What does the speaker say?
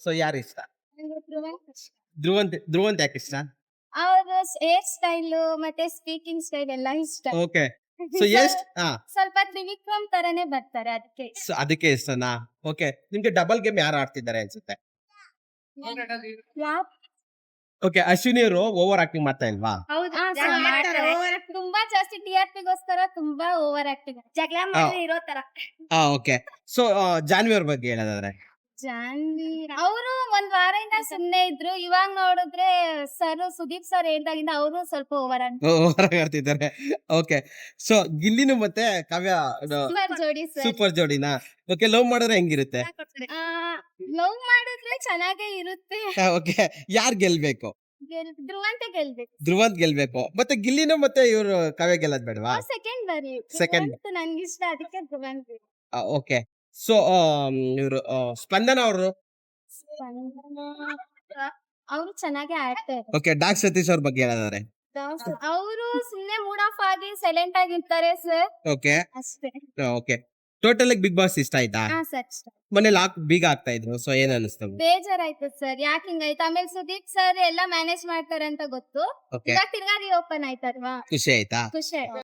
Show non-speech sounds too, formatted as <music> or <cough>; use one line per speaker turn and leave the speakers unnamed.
So ಯಾರು ಇಷ್ಟ? ಧ್ರುವಂತ್ ಧ್ರುವಂತ್ ಯಾಕೆ ಇಷ್ಟ?
ಅವರ ಹೇರ್ ಸ್ಟೈಲ್ ಮತ್ತೆ ಸ್ಪೀಕಿಂಗ್ ಸ್ಟೈಲ್ ಎಲ್ಲ ಇಷ್ಟ.
ಓಕೆ. <laughs> ಸೊ ಎಷ್ಟ್ ಹಾ
ಸ್ವಲ್ಪ ತ್ರಿವಿಕ್ರಮ್ ತರನೇ ಬರ್ತಾರೆ ಅದಕ್ಕೆ.
ಸೊ ಅದಕ್ಕೆ ಇಷ್ಟನಾ ಓಕೆ. ನಿಮ್ಗೆ ಡಬಲ್ ಗೇಮ್ ಯಾರು ಆಡ್ತಿದ್ದಾರೆ ಅನ್ಸುತ್ತೆ? ಓಕೆ ಅಶ್ವಿನಿ ಅವರು ಓವರ್ ಆಕ್ಟಿಂಗ್ ಮಾಡ್ತಾ ಇಲ್ವಾ?
ಹೌದು? ತುಂಬಾ ಜಾಸ್ತಿ ಟಿ ಆರ್ ಪಿಗೋಸ್ಕರ ತುಂಬಾ ಓವರ್ ಆಕ್ಟಿಂಗ್
ಜಗಳ ಮಾಡಿ ಇರೋ ತರ.
ಹಾ ಓಕೆ. ಸೊ ಜಾನ್ವಿ ಅವ್ರ ಬಗ್ಗೆ ಹೇಳೋದಾದ್ರೆ?
ಜಾನ್ವಿ ಅವರು ಒಂದ್ ವಾರದಿಂದ ಸುಮ್ನೆ ಇದ್ರು. ಇವಾಗ ನೋಡಿದ್ರೆ ಸರ್ ಸುದೀಪ್ ಸರ್ ಹೇಳ್ದಾಗಿಂದ ಅವರು ಸ್ವಲ್ಪ ಓವರ್
ಓವರ್ ಆಡ್ತಿದ್ದಾರೆ. ಓಕೆ ಸೊ ಗಿಲ್ಲಿನು ಮತ್ತೆ ಕಾವ್ಯ
ಸೂಪರ್ ಜೋಡಿ ಸರ್.
ಸೂಪರ್ ಜೋಡಿನಾ? ಓಕೆ ಲವ್ ಮಾಡಿದ್ರೆ ಹೆಂಗಿರುತ್ತೆ?
ಲವ್ ಮಾಡಿದ್ರೆ ಚೆನ್ನಾಗೇ ಇರುತ್ತೆ.
ಓಕೆ ಯಾರ್ ಗೆಲ್ಬೇಕು?
ಗೆಲ್- ಧ್ರುವಂತೆ ಗೆಲ್ಬೇಕು.
ಧ್ರುವಂತ್ ಗೆಲ್ಬೇಕು. ಮತ್ತೆ ಗಿಲ್ಲಿನು ಮತ್ತೆ ಇವ್ರು ಕಾವ್ಯ ಗೆಲ್ಲದ್ ಬೇಡವಾ?
ಸೆಕೆಂಡ್ ಬರಿ.
ಸೆಕೆಂಡ್
ನನ್ಗೆ ಇಷ್ಟ ಅದಕ್ಕೆ ಧ್ರುವಂತ್.
ಓಕೆ ಸೊ ಇವರು ಸ್ಪಂದನ ಅವರು?
ಅವರು ಚೆನ್ನಾಗಿ ಆಡ್ತಾರೆ
ಓಕೆ ಡಾಕ್ ಸತೀಶ್ ಅವ್ರ ಬಗ್ಗೆ ಹೇಳೋದಾದ್ರೆ.
ಅವರು ಸುಮ್ನೆ ಮೂಡ್ ಆಫ್ ಆಗಿ ಸೈಲೆಂಟ್ ಆಗಿರ್ತಾರೆ ಸರ್.
ಓಕೆ.
ಅಷ್ಟೇ.
ಓಕೆ. ಟೋಟಲ್ ಆಗಿ ಬಿಗ್ ಬಾಸ್ ಇಷ್ಟ ಆಯ್ತಾ?
ಹಾ ಸರ್
ಮನೆ ಲಾಕ್ ಬೀಗ ಆಗ್ತಾ ಇದ್ರು ಸೊ ಏನ್ ಅನಿಸ್ತು?
ಬೇಜಾರಾಯ್ತು ಸರ್ ಯಾಕೆ ಹಿಂಗಾಯ್ತು? ಆಮೇಲೆ ಸುದೀಪ್ ಸರ್ ಎಲ್ಲ ಮ್ಯಾನೇಜ್ ಮಾಡ್ತಾರೆ ಅಂತ ಗೊತ್ತು.
ಓಕೆ.
ಇವಾಗ ತಿರ್ಗಾ ಓಪನ್ ಆಯ್ತಲ್ವಾ?
ಖುಷಿ ಆಯ್ತಾ?
ಖುಷಿ ಆಯ್ತು.